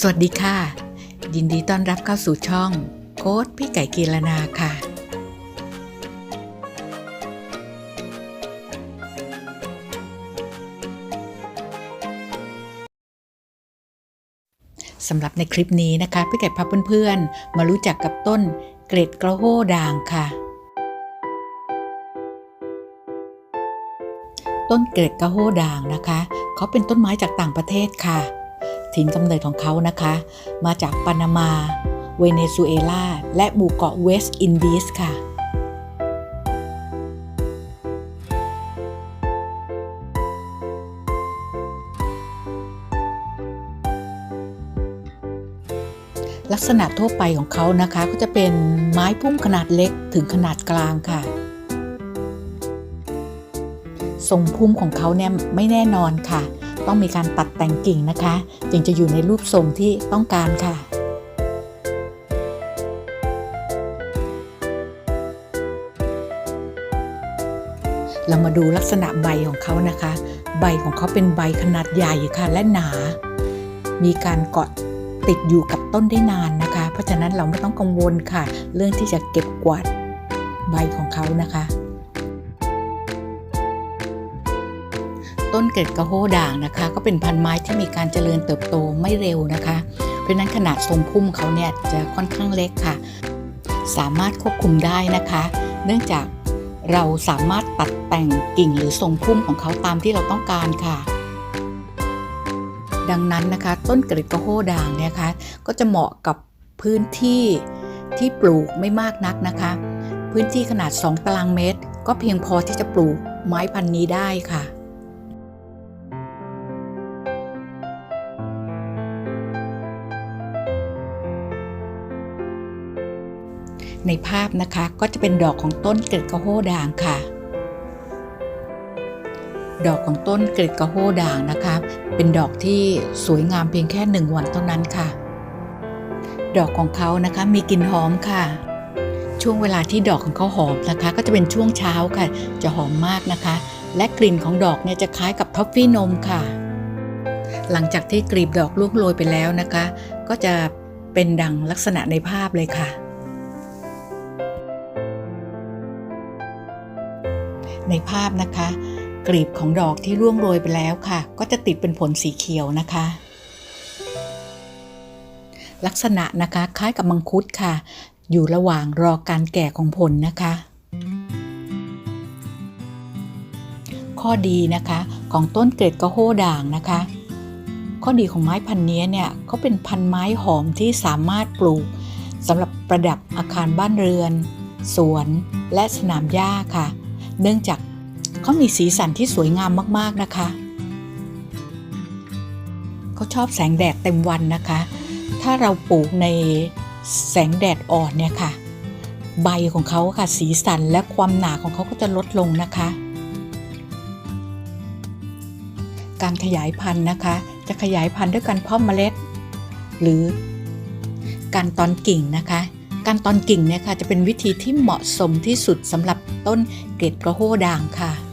สวัสดีค่ะ ยินดีต้อนรับเข้าสู่ช่องโค้ดพี่ไก่กีรนาค่ะ สำหรับในคลิปนี้นะคะ พี่ไก่พาเพื่อนๆ มารู้จักกับต้นเกรดกระโหด่างค่ะ ต้นเกรดกระโหด่างนะคะ เขาเป็นต้นไม้จากต่างประเทศค่ะ ถิ่นกำเนิดของเขานะคะ มาจากปานามา เวเนซุเอลา และหมู่เกาะเวสต์อินดีสค่ะลักษณะทั่วไปของเขานะคะก็จะเป็นไม้พุ่มขนาดเล็กถึงขนาดกลางค่ะ ทรงพุ่มของเขาเนี่ยไม่แน่นอนค่ะ ต้องมีการตัดแต่งกิ่งนะคะ จึงจะอยู่ในรูปทรงที่ต้องการค่ะเรามาดูลักษณะใบของเขานะคะ ใบของเขาเป็นใบขนาดใหญ่ค่ะและหนา มีการเกาะติดอยู่กับต้นได้นานนะคะ เพราะฉะนั้นเราไม่ต้องกังวลค่ะ เรื่องที่จะเก็บกวาดใบของเขานะคะ ต้นเกล็ดกระโหด่างนะคะ ก็เป็นพันไม้ที่มีการเจริญเติบโตไม่เร็วนะคะ เพราะนั้นขนาดทรงพุ่มเขาเนี่ยจะค่อนข้างเล็กค่ะ สามารถควบคุมได้นะคะ เนื่องจากเราสามารถตัดแต่งกิ่งหรือทรงพุ่มของเขาตามที่เราต้องการค่ะดังนั้นนะคะ ต้นเกล็ดกระโหด่างเนี่ยคะ ก็จะเหมาะกับพื้นที่ที่ปลูกไม่มากนักนะคะ พื้นที่ขนาด 2 ตารางเมตร ก็เพียงพอที่จะปลูกไม้พันธุ์นี้ได้ค่ะ ในภาพนะคะ ก็จะเป็นดอกของต้นเกล็ดกระโหด่างค่ะ ดอกของต้นเกล็ดกระโหด่างนะคะเป็นดอกที่สวยงามเพียงแค่หนึ่งวันเท่านั้นค่ะ ดอกของเขานะคะมีกลิ่นหอมค่ะ ช่วงเวลาที่ดอกของเขาหอมนะคะ ก็จะเป็นช่วงเช้าค่ะ จะหอมมากนะคะ และกลิ่นของดอกเนี่ยจะคล้ายกับท็อฟฟี่นมค่ะ หลังจากที่กลีบดอกล่วงโรยไปแล้วนะคะ ก็จะเป็นดังลักษณะในภาพเลยค่ะ ในภาพนะคะ กลีบของดอกที่ร่วงโรยไปแล้วค่ะ ก็จะติดเป็นผลสีเขียวนะคะ ลักษณะนะคะคล้ายกับมังคุดค่ะ อยู่ระหว่างรอการแก่ของผลนะคะ ข้อดีนะคะของต้นเกล็ดกระโหด่างนะคะ ข้อดีของไม้พันนี้เนี่ยเขาเป็นพันไม้หอมที่สามารถปลูกสำหรับประดับอาคารบ้านเรือน สวน และสนามหญ้าค่ะ เนื่องจากเขามีสีสันที่สวยงามมากๆนะคะ เขาชอบแสงแดดเต็มวันนะคะ ถ้าเราปลูกในแสงแดดอ่อนเนี่ยค่ะ ใบของเขาค่ะสีสันและความหนาของเขาก็จะลดลงนะคะ การขยายพันธุ์นะคะ จะขยายพันธุ์ด้วยการเพาะเมล็ด หรือการตอนกิ่งนะคะ การตอนกิ่งเนี่ยค่ะจะเป็นวิธีที่เหมาะสมที่สุดสำหรับต้นเกล็ดกระโหด่างค่ะ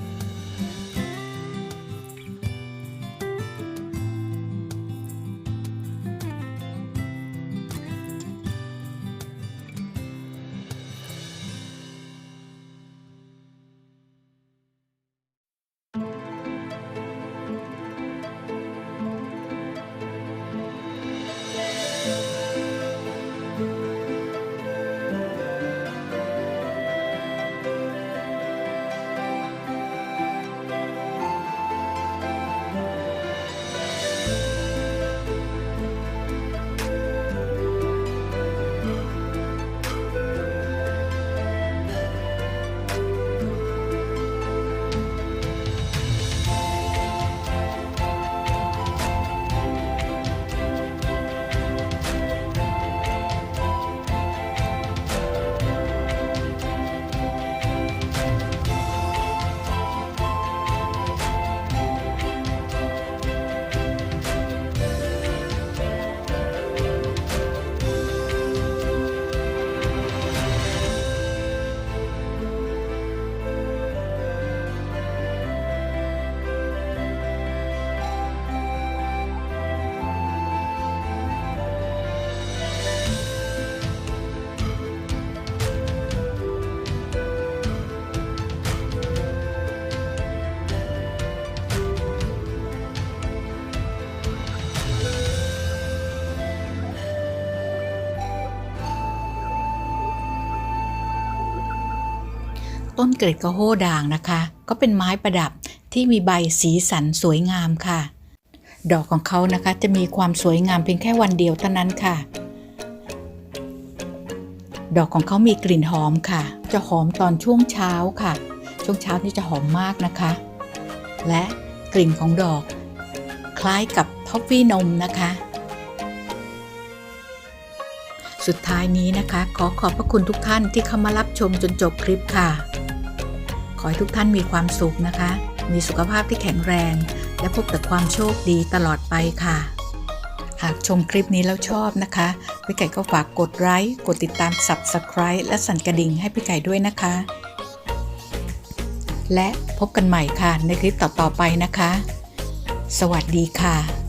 ต้นเกร็ดกระโฮด่างนะคะ ก็เป็นไม้ประดับที่มีใบสีสันสวยงามค่ะ ดอกของเขานะคะจะมีความสวยงามเพียงแค่วันเดียวเท่านั้นค่ะ ดอกของเขามีกลิ่นหอมค่ะ จะหอมตอนช่วงเช้าค่ะ ช่วงเช้านี่จะหอมมากนะคะ และกลิ่นของดอก คล้ายกับทอฟฟี่นมนะคะสุดท้ายนี้นะคะ ขอขอบพระคุณทุกท่านที่เข้ามารับชมจนจบคลิปค่ะ ขอให้ทุกท่านมีความสุขนะคะ มีสุขภาพที่แข็งแรง และพบแต่ความโชคดีตลอดไปค่ะ หากชมคลิปนี้แล้วชอบนะคะพี่ไก่ก็ฝากกดไลค์กดติดตาม Subscribe และสั่นกระดิ่งให้พี่ไก่ด้วยนะคะ และพบกันใหม่ค่ะในคลิปต่อๆไปนะคะ สวัสดีค่ะ